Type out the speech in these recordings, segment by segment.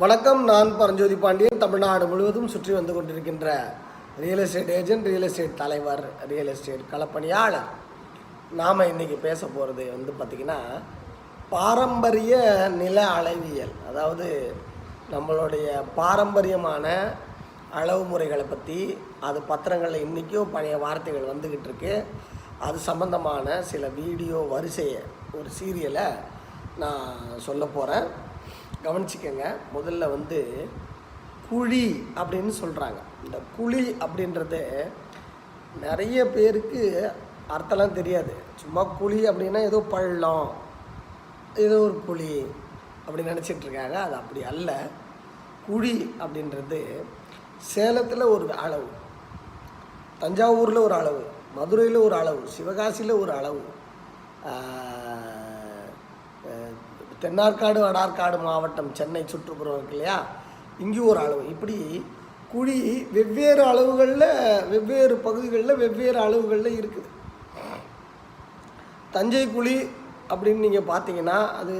வணக்கம் நான் பரஞ்சோதி பாண்டியன். தமிழ்நாடு முழுவதும் சுற்றி வந்து கொண்டிருக்கின்ற real estate agent real estate தலைவர் ரியல் எஸ்டேட் களப்பணியாளர். நாம் இன்றைக்கி பேச போகிறது வந்து பார்த்திங்கன்னா பாரம்பரிய நில அளவியல். அதாவது நம்மளுடைய பாரம்பரியமான அளவு முறைகளை பற்றி அது பத்திரங்களில் இன்றைக்கும் பழைய வார்த்தைகள் வந்துக்கிட்டு இருக்கு. அது சம்பந்தமான சில வீடியோ வரிசையை ஒரு சீரியலை நான் சொல்ல போகிறேன் கவனிச்சிக்கங்க. முதல்ல வந்து குழி அப்படின்னு சொல்கிறாங்க இந்த குழி அப்படின்றது நிறைய பேருக்கு அர்த்தம்லாம் தெரியாது. சும்மா குழி அப்படின்னா ஏதோ பள்ளம் ஏதோ ஒரு குழி அப்படி நினச்சிட்டு இருக்காங்க. அது அப்படி அல்ல. குழி அப்படின்றது சேலத்தில் ஒரு அளவு தஞ்சாவூரில் ஒரு அளவு மதுரையில் ஒரு அளவு சிவகாசியில் ஒரு அளவு தென்னார்காடு வடார்காடு மாவட்டம் சென்னை சுற்றுப்புறம் இருக்கு இல்லையா? இங்கேயும் ஒரு அளவு. இப்படி குழி வெவ்வேறு அளவுகளில் வெவ்வேறு பகுதிகளில் வெவ்வேறு அளவுகளில் இருக்குது தஞ்சை குழி அப்படின்னு நீங்கள் பார்த்தீங்கன்னா அது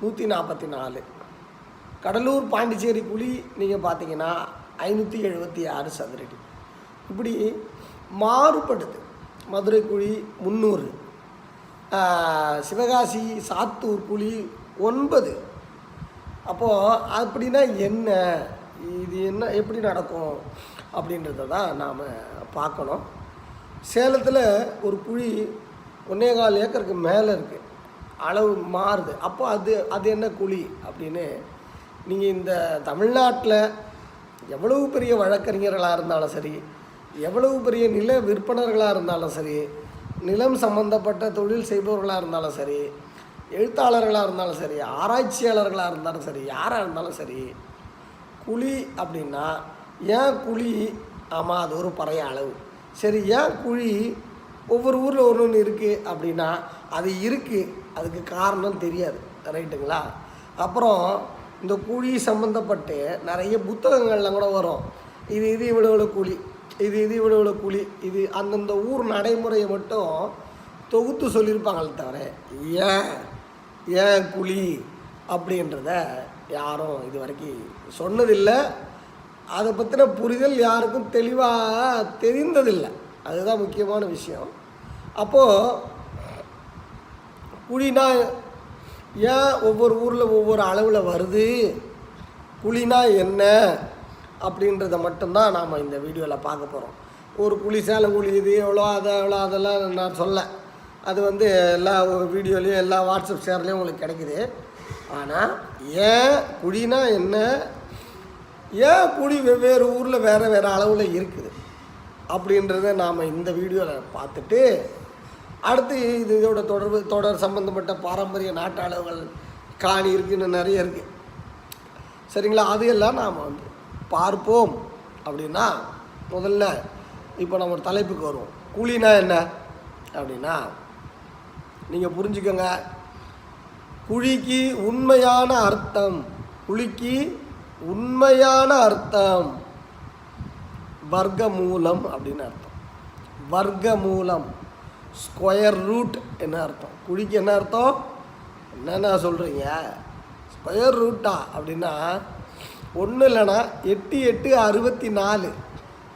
நூற்றி நாற்பத்தி நாலு கடலூர் பாண்டிச்சேரி குழி நீங்கள் பார்த்தீங்கன்னா ஐநூற்றி எழுபத்தி ஆறு சதுரடி. இப்படி மாறுபடுது மதுரை குழி முந்நூறு. சிவகாசி சாத்தூர் குழி ஒன்பது. அப்போது அப்படின்னா என்ன? இது என்ன? எப்படி நடக்கும்? அப்படின்றத தான் நாம் பார்க்கணும். சேலத்தில் ஒரு குழி ஒன்றே கால் ஏக்கருக்கு மேலே இருக்குது அளவு மாறுது. அப்போ அது அது என்ன குழி அப்படின்னு நீங்கள் இந்த தமிழ்நாட்டில் எவ்வளவு பெரிய வழக்கறிஞர்களாக இருந்தாலும் சரி எவ்வளவு பெரிய நில விற்பனர்களாக இருந்தாலும் சரி நிலம் சம்பந்தப்பட்ட தொழில் செய்பவர்களாக இருந்தாலும் சரி எழுத்தாளர்களாக இருந்தாலும் சரி ஆராய்ச்சியாளர்களாக இருந்தாலும் சரி யாராக இருந்தாலும் சரி குழி அப்படின்னா ஏன் குழி? ஆமாம் அது ஒரு பறைய அளவு. சரி ஏன் குழி ஒவ்வொரு ஊரில் ஒன்று ஒன்று இருக்குது அப்படின்னா அது இருக்குது அதுக்கு காரணம் தெரியாது. ரைட்டுங்களா? அப்புறம் இந்த குழி சம்மந்தப்பட்டு நிறைய புத்தகங்கள்லாம் கூட வரும். இது இது இவ்வளோ இவ்வளோ குழி இது இது இவ்வளோ இவ்வளோ குழி இது அந்தந்த ஊர் நடைமுறையை மட்டும் தொகுத்து சொல்லியிருப்பாங்களே தவிர ஏன்? ஏன் குழி அப்படின்றத யாரும் இது வரைக்கும் சொன்னதில்லை. அதை பற்றின புரிதல் யாருக்கும் தெளிவாக தெரிந்ததில்லை. அதுதான் முக்கியமான விஷயம். அப்போது குழினா ஏன் ஒவ்வொரு ஊரில் ஒவ்வொரு அளவில் வருது? குழினா என்ன? அப்படின்றத மட்டும்தான் நாம் இந்த வீடியோவில் பார்க்க போகிறோம் ஒரு குழி சேலம் குழி இது எவ்வளோ அதை எவ்வளோ அதெல்லாம் நான் சொல்ல. அது வந்து எல்லா வீடியோலையும் எல்லா வாட்ஸ்அப் ஷேர்லேயும் உங்களுக்கு கிடைக்குது. ஆனால் ஏன் குழினா என்ன? ஏன் குழி வெவ்வேறு ஊரில் வேறு வேறு அளவில் இருக்குது? அப்படின்றத நாம் இந்த வீடியோவில் பார்த்துட்டு அடுத்து இது இதோட தொடர்பு தொடர் சம்மந்தப்பட்ட பாரம்பரிய நாட்டு அளவுகள் காணி இருக்குன்னு நிறைய இருக்குது சரிங்களா? அது எல்லாம் நாம் வந்து பார்ப்போம். அப்படின்னா முதல்ல இப்போ நம்ம ஒரு தலைப்புக்கு வருவோம். கூலினா என்ன? அப்படின்னா நீங்கள் புரிஞ்சுக்கோங்க. குழிக்கு உண்மையான அர்த்தம். குழிக்கு உண்மையான அர்த்தம். வர்க்கமூலம் அப்படின்னு அர்த்தம். வர்க்கமூலம். ஸ்கொயர் ரூட் என்ன அர்த்தம்? குழிக்கு என்ன அர்த்தம்? என்னென்ன சொல்கிறீங்க ஸ்கொயர் ரூட்டா அப்படின்னா ஒன்றும் இல்லைன்னா எட்டு எட்டு அறுபத்தி நாலு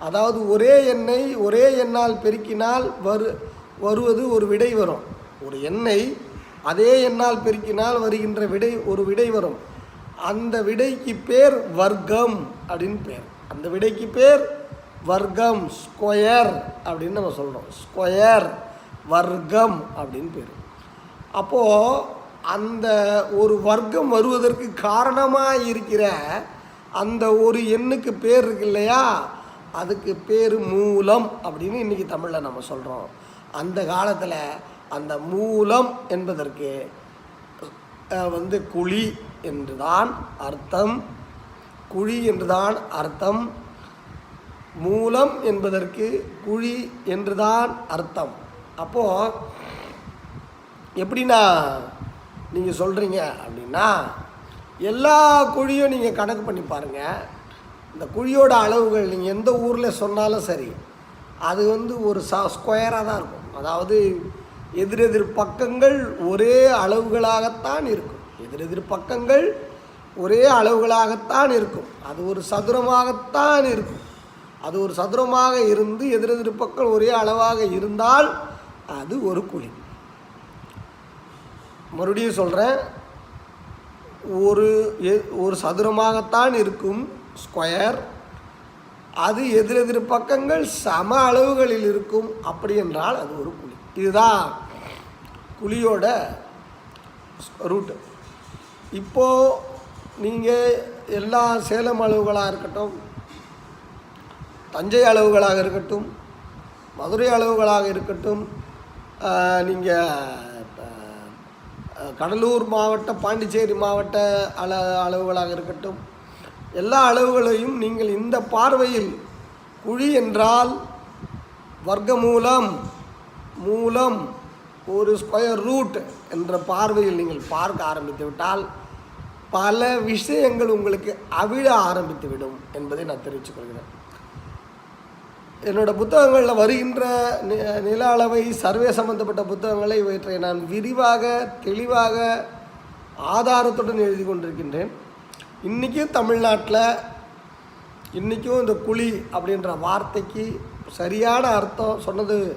அதாவது ஒரே எண்ணை ஒரே எண்ணால் பெருக்கினால் வரு வருவது ஒரு விடை வரும். ஒரு எண்ணை அதே எண்ணால் பெருக்கினால் வருகின்ற விடை ஒரு விடை வரும். அந்த விடைக்கு பேர் வர்க்கம் அப்படின்னு பேர். அந்த விடைக்கு பேர் வர்க்கம் ஸ்கொயர் அப்படின்னு நம்ம சொல்கிறோம் ஸ்கொயர் வர்க்கம் அப்படின்னு பேர். அப்போது அந்த ஒரு வர்க்கம் வருவதற்கு காரணமாக இருக்கிற அந்த ஒரு எண்ணுக்கு பேர் இருக்கு இல்லையா? அதுக்கு பேர் மூலம் அப்படின்னு இன்றைக்கி தமிழில் நம்ம சொல்கிறோம் அந்த காலத்தில் அந்த மூலம் என்பதற்கு வந்து குழி என்றுதான் அர்த்தம். குழி என்றுதான் அர்த்தம். மூலம் என்பதற்கு குழி என்றுதான் அர்த்தம். அப்போது எப்படின்னா நீங்கள் சொல்கிறீங்க அப்படின்னா எல்லா குழியும் நீங்கள் கணக்கு பண்ணி பாருங்கள் இந்த குழியோட அளவுகள் நீங்கள் எந்த ஊரில் சொன்னாலும் சரி அது வந்து ஒரு ச ஸ்கொயராக தான் இருக்கும். அதாவது எதிரெதிர் பக்கங்கள் ஒரே அளவுகளாகத்தான் இருக்கும். எதிரெதிர் பக்கங்கள் ஒரே அளவுகளாகத்தான் இருக்கும். அது ஒரு சதுரமாகத்தான் இருக்கும். அது ஒரு சதுரமாக இருந்து எதிரெதிர் பக்கம் ஒரே அளவாக இருந்தால் அது ஒரு குழி. மறுபடியும் சொல்கிறேன் ஒரு எ- ஒரு சதுரமாகத்தான் இருக்கும் ஸ்கொயர். அது எதிரெதிர் பக்கங்கள் சம அளவுகளில் இருக்கும். அப்படி என்றால் அது ஒரு குழி. இதுதான். புளியோட ரூட்டு இப்போது நீங்கள் எல்லா சேலம் அளவுகளாக இருக்கட்டும் தஞ்சை அளவுகளாக இருக்கட்டும் மதுரை அளவுகளாக இருக்கட்டும் நீங்கள் கடலூர் மாவட்ட பாண்டிச்சேரி மாவட்ட அள அளவுகளாக இருக்கட்டும் எல்லா அளவுகளையும் நீங்கள் இந்த பார்வையில் குழி என்றால் வர்க்கமூலம் மூலம் ஒரு ஸ்கொயர் ரூட் என்ற பார்வையில் நீங்கள் பார்க்க ஆரம்பித்து விட்டால் பல விஷயங்கள் உங்களுக்கு அவிழ ஆரம்பித்துவிடும் என்பதை நான் தெரிவித்துக்கொள்கிறேன் என்னோட புத்தகங்களில் வருகின்ற நி- நில அளவை சர்வே சம்பந்தப்பட்ட புத்தகங்களை இவற்றை நான் விரிவாக தெளிவாக ஆதாரத்துடன் எழுதி கொண்டிருக்கின்றேன். இன்றைக்கும் தமிழ்நாட்டில் இன்றைக்கும் இந்த குழி அப்படின்ற வார்த்தைக்கு சரியான அர்த்தம் சொன்னது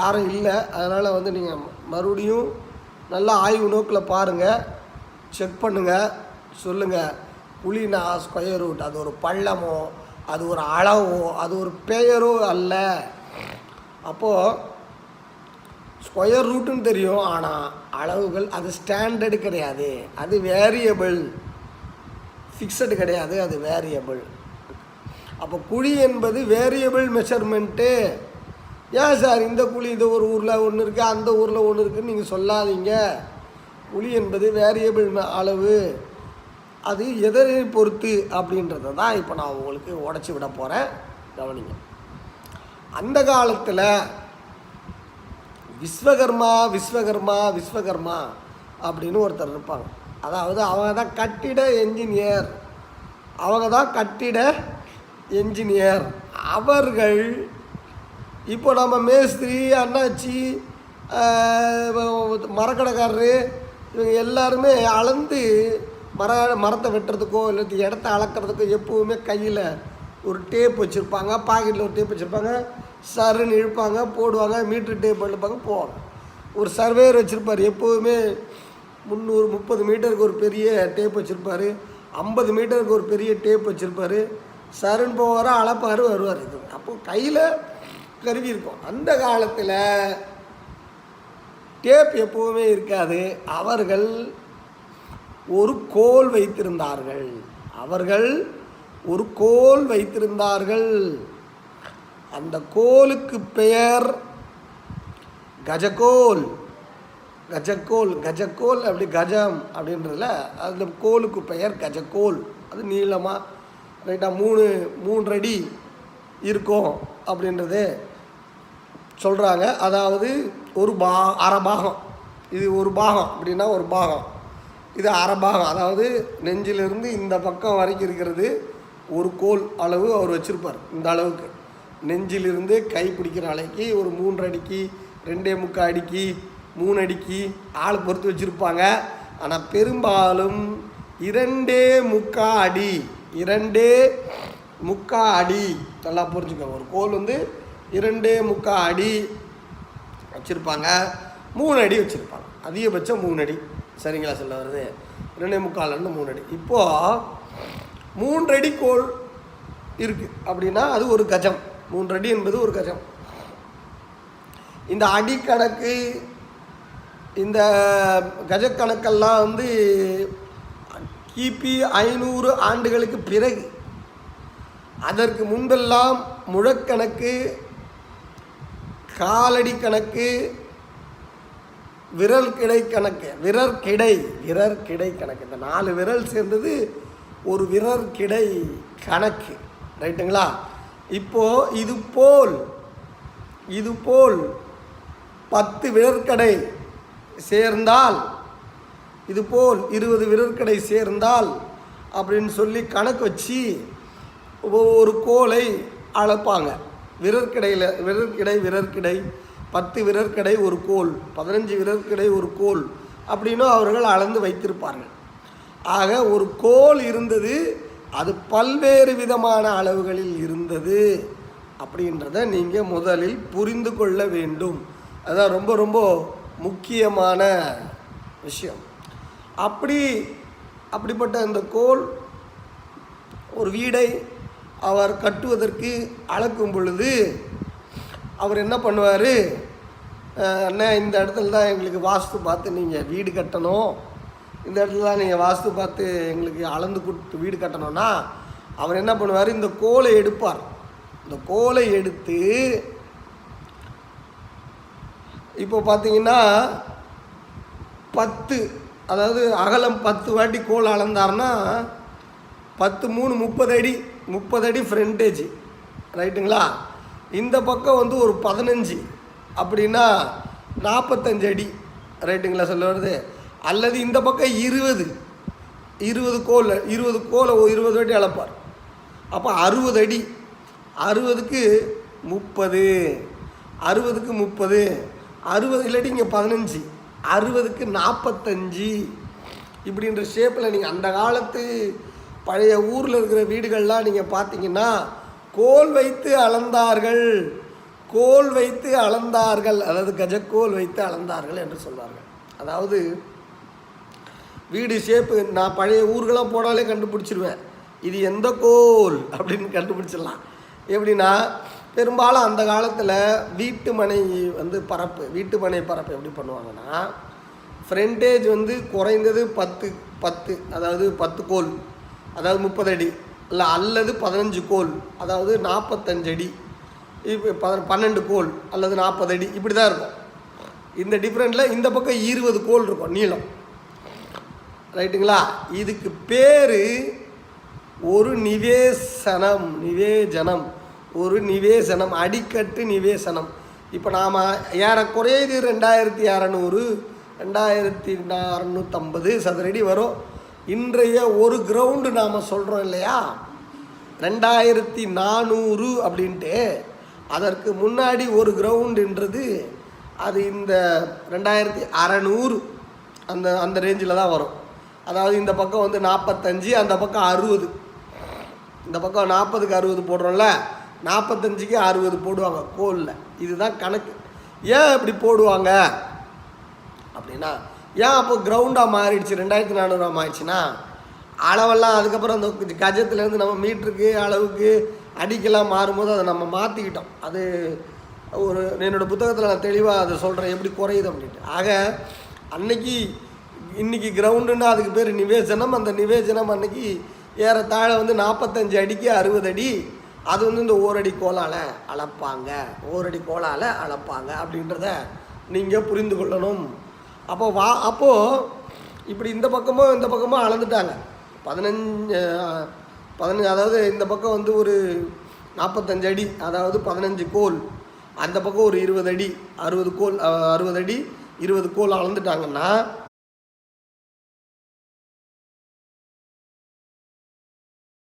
யாரும் இல்லை. அதனால் வந்து நீங்கள் மறுபடியும் நல்லா ஆய்வு நோக்கில் பாருங்கள் செக் பண்ணுங்கள் சொல்லுங்கள் குழினா ஸ்கொயர் ரூட் அது ஒரு பள்ளமோ அது ஒரு அளவோ அது ஒரு பெயரோ அல்ல. அப்போது ஸ்கொயர் ரூட்டுன்னு தெரியும். ஆனால் அளவுகள் அது ஸ்டாண்டர்டு கிடையாது. அது வேரியபிள் ஃபிக்ஸடு கிடையாது. அது வேரியபிள் அப்போ குழி என்பது வேரியபிள் மெஷர்மெண்ட்டு ஏன் சார் இந்த குழி இந்த ஒரு ஊரில் ஒன்று இருக்குது அந்த ஊரில் ஒன்று இருக்குதுன்னு நீங்கள் சொல்லாதீங்க. குழி என்பது வேரியபிள் அளவு. அது எதனை பொறுத்து அப்படின்றத தான் இப்போ நான் உங்களுக்கு உடச்சி விட போகிறேன் கவனிங்க. அந்த காலத்தில் விஸ்வகர்மா விஸ்வகர்மா விஸ்வகர்மா அப்படின்னு ஒருத்தர் இருப்பாங்க. அதாவது அவங்க தான் கட்டிட என்ஜினியர் அவங்க தான் கட்டிட என்ஜினியர் அவர்கள் இப்போ நம்ம மேஸ்திரி அண்ணாச்சி மரக்கடைக்காரரு இவங்க எல்லாருமே அளந்து மர மரத்தை வெட்டுறதுக்கோ இல்லை இடத்த அளக்கிறதுக்கோ எப்போவுமே கையில் ஒரு டேப் வச்சுருப்பாங்க. பாக்கெட்டில் ஒரு டேப் வச்சுருப்பாங்க. சருன்னு இழுப்பாங்க போடுவாங்க மீட்ரு டேப் இழுப்பாங்க போவாங்க. ஒரு சர்வேயர் வச்சுருப்பார். எப்போவுமே முந்நூறு முப்பது மீட்டருக்கு ஒரு பெரிய டேப் வச்சுருப்பாரு. ஐம்பது மீட்டருக்கு ஒரு பெரிய டேப் வச்சுருப்பாரு. சருன்னு போவார் அளப்பார் வருவார். இது அப்போ கையில் கருவி இருக்கும் அந்த காலத்தில் டேப் எப்போவுமே இருக்காது. அவர்கள் ஒரு கோல் வைத்திருந்தார்கள். அவர்கள் ஒரு கோல் வைத்திருந்தார்கள். அந்த கோலுக்கு பெயர் கஜகோல். கஜக்கோல் கஜக்கோல் அப்படி கஜம் அப்படின்றதுல அந்த கோலுக்கு பெயர் கஜக்கோல் அது நீளமாக ரைட்டாக மூணு மூன்றடி இருக்கும் அப்படின்றது சொல்கிறாங்க அதாவது ஒரு பா அரை பாகம். இது ஒரு பாகம் அப்படின்னா ஒரு பாகம். இது அரை பாகம். அதாவது நெஞ்சிலிருந்து இந்த பக்கம் வரைக்கும் இருக்கிறது ஒரு கோல் அளவு அவர் வச்சுருப்பார் இந்த அளவுக்கு. நெஞ்சிலிருந்து கை பிடிக்கிற அளவுக்கு ஒரு மூன்று அடிக்கு ரெண்டே முக்கால் அடிக்கு மூணு அடிக்கு ஆள் பொறுத்து வச்சுருப்பாங்க. ஆனால் பெரும்பாலும் இரண்டே முக்கா அடி இரண்டே முக்கா அடி நல்லா புரிஞ்சுக்கோங்க. ஒரு கோல் வந்து இரண்டு முக்கா அடி வச்சுருப்பாங்க. மூணு அடி வச்சுருப்பாங்க. அதிகபட்சம் மூணு அடி. சரிங்களா சொல்ல வருது ரெண்டே முக்கால்லேருந்து மூணு அடி. இப்போது மூன்று அடி கோல் இருக்குது அப்படின்னா அது ஒரு கஜம். மூன்றடி என்பது ஒரு கஜம். இந்த அடி கணக்கு இந்த கஜக்கணக்கெல்லாம் வந்து கிபி ஐநூறு ஆண்டுகளுக்கு பிறகு அதற்கு முன்பெல்லாம் முழக்கணக்கு காலடி கணக்கு விரல் கிடை கணக்கு விரல் கிடை விரல் கிடை கணக்கு. இந்த நாலு விரல் சேர்ந்தது ஒரு விரல் கிடை கணக்கு. ரைட்டுங்களா? இப்போ இது போல் இது போல் பத்து விரற்கடை சேர்ந்தால் இது போல் இருபது விரற்கடை சேர்ந்தால் அப்படின்னு சொல்லி கணக்கு வச்சு ஒரு கோலை அளப்பாங்க. விரற்கிடையில் விரற்கிடை விரற்கிடை. பத்து விரற்கிடை ஒரு கோல். பதினஞ்சு விரற்கிடை ஒரு கோல் அப்படின்னும் அவர்கள் அளந்து வைத்திருப்பார்கள். ஆக ஒரு கோல் இருந்தது அது பல்வேறு விதமான அளவுகளில் இருந்தது அப்படின்றத நீங்கள் முதலில் புரிந்து கொள்ள வேண்டும். அதுதான் ரொம்ப ரொம்ப முக்கியமான விஷயம். அப்படி அப்படிப்பட்ட அந்த கோல் ஒரு வீடை அவர் கட்டுவதற்கு அளக்கும் பொழுது அவர் என்ன பண்ணுவார்? அண்ணா இந்த இடத்துல தான் எங்களுக்கு வாஸ்து பார்த்து நீங்கள் வீடு கட்டணும். இந்த இடத்துல தான் நீங்கள் வாஸ்து பார்த்து எங்களுக்கு அளந்து கொடுத்து வீடு கட்டணும்னா அவர் என்ன பண்ணுவார்? இந்த கோலை எடுப்பார். இந்த கோலை எடுத்து இப்போ பார்த்தீங்கன்னா பத்து அதாவது அகலம் பத்து வாட்டி கோல் அளந்தாருன்னா பத்து மூணு முப்பது அடி முப்பது அடி ஃப்ரண்டேஜ் ரைட்டுங்களா இந்த பக்கம் வந்து ஒரு பதினஞ்சு. அப்படின்னா நாற்பத்தஞ்சு அடி ரைட்டுங்களா சொல்ல வருது அல்லது இந்த பக்கம் இருபது. இருபது கோல் இருபது கோலை இருபது அடி அளப்பார். அப்போ அறுபது அடி அறுபதுக்கு முப்பது. அறுபதுக்கு முப்பது. அறுபது இல்லாட்டி இங்கே பதினஞ்சு. அறுபதுக்கு நாற்பத்தஞ்சு இப்படின்ற ஷேப்பில் நீங்கள் அந்த காலத்து பழைய ஊரில் இருக்கிற வீடுகள்லாம் நீங்கள் பார்த்தீங்கன்னா கோல் வைத்து அளந்தார்கள். கோல் வைத்து அளந்தார்கள். அதாவது கஜக்கோல் வைத்து அளந்தார்கள் என்று சொல்வார்கள். அதாவது வீடு ஷேப்பு நான் பழைய ஊர்களாம் போனாலே கண்டுபிடிச்சிருவேன். இது எந்த கோல் அப்படின்னு கண்டுபிடிச்சிடலாம். எப்படின்னா பெரும்பாலும் அந்த காலத்தில் வீட்டு மனை வந்து பரப்பு வீட்டு மனை பரப்பு எப்படி பண்ணுவாங்கன்னா ஃப்ரண்டேஜ் வந்து குறைந்தது பத்து பத்து அதாவது பத்து கோல். அதாவது முப்பது அடி இல்லை அல்லது பதினஞ்சு கோல். அதாவது நாற்பத்தஞ்சு அடி. இப்போ பத பன்னெண்டு கோல் அல்லது நாற்பது அடி. இப்படி தான் இருக்கும். இந்த டிஃப்ரெண்ட்டில் இந்த பக்கம் இருபது கோல் இருக்கும் நீளம். ரைட்டுங்களா? இதுக்கு பேர் ஒரு நிவேசனம் நிவேஜனம். ஒரு நிவேசனம் அடிக்கட்டு நிவேசனம். இப்போ நாம் ஏறக்குறைய இது ரெண்டாயிரத்தி அறநூறு ரெண்டாயிரத்தி அறநூற்றம்பது சதுரடி வரும். இன்றைய ஒரு கிரவுண்டு நாம் சொல்கிறோம் இல்லையா? ரெண்டாயிரத்தி நானூறு அப்படின்ட்டு அதற்கு முன்னாடி ஒரு கிரவுண்டுன்றது அது இந்த ரெண்டாயிரத்தி அறநூறு அந்த அந்த ரேஞ்சில் தான் வரும். அதாவது இந்த பக்கம் வந்து நாற்பத்தஞ்சு அந்த பக்கம் அறுபது. இந்த பக்கம் நாற்பதுக்கு அறுபது போடுறோம்ல நாற்பத்தஞ்சுக்கு அறுபது போடுவாங்க கோலில். இதுதான் கணக்கு. ஏன் இப்படி போடுவாங்க? அப்படின்னா ஏன் அப்போ கிரவுண்டாக மாறிடுச்சு? ரெண்டாயிரத்தி நானூறுவா மாறிடுச்சுன்னா அளவெல்லாம் அதுக்கப்புறம் அந்த கஜத்துலேருந்து நம்ம மீட்டருக்கு அளவுக்கு அடிக்கெல்லாம் மாறும்போது அதை நம்ம மாற்றிக்கிட்டோம் அது ஒரு என்னோடய புத்தகத்தில் நான் தெளிவாக அதை சொல்கிறேன் எப்படி குறையுது அப்படின்ட்டு. ஆக அன்னைக்கு இன்னைக்கு கிரவுண்டுன்னா அதுக்கு பேர் நிவேசனம். அந்த நிவேசனம் அன்னைக்கு ஏறத்தாழ வந்து நாற்பத்தஞ்சு அடிக்கு அறுபது அடி. அது வந்து இந்த ஓரடி கோலால் அளப்பாங்க. ஓரடி கோலால் அளப்பாங்க அப்படின்றத நீங்கள் புரிந்து கொள்ளணும். அப்போ வா அப்போது இப்படி இந்த பக்கமும் இந்த பக்கமும் அளந்துட்டாங்க. பதினஞ்சு பதினஞ்சு அதாவது இந்த பக்கம் வந்து ஒரு நாற்பத்தஞ்சு அடி அதாவது பதினஞ்சு கோல். அந்த பக்கம் ஒரு இருபது அடி அறுபது கோல் அறுபது அடி இருபது கோல் அளந்துட்டாங்கன்னா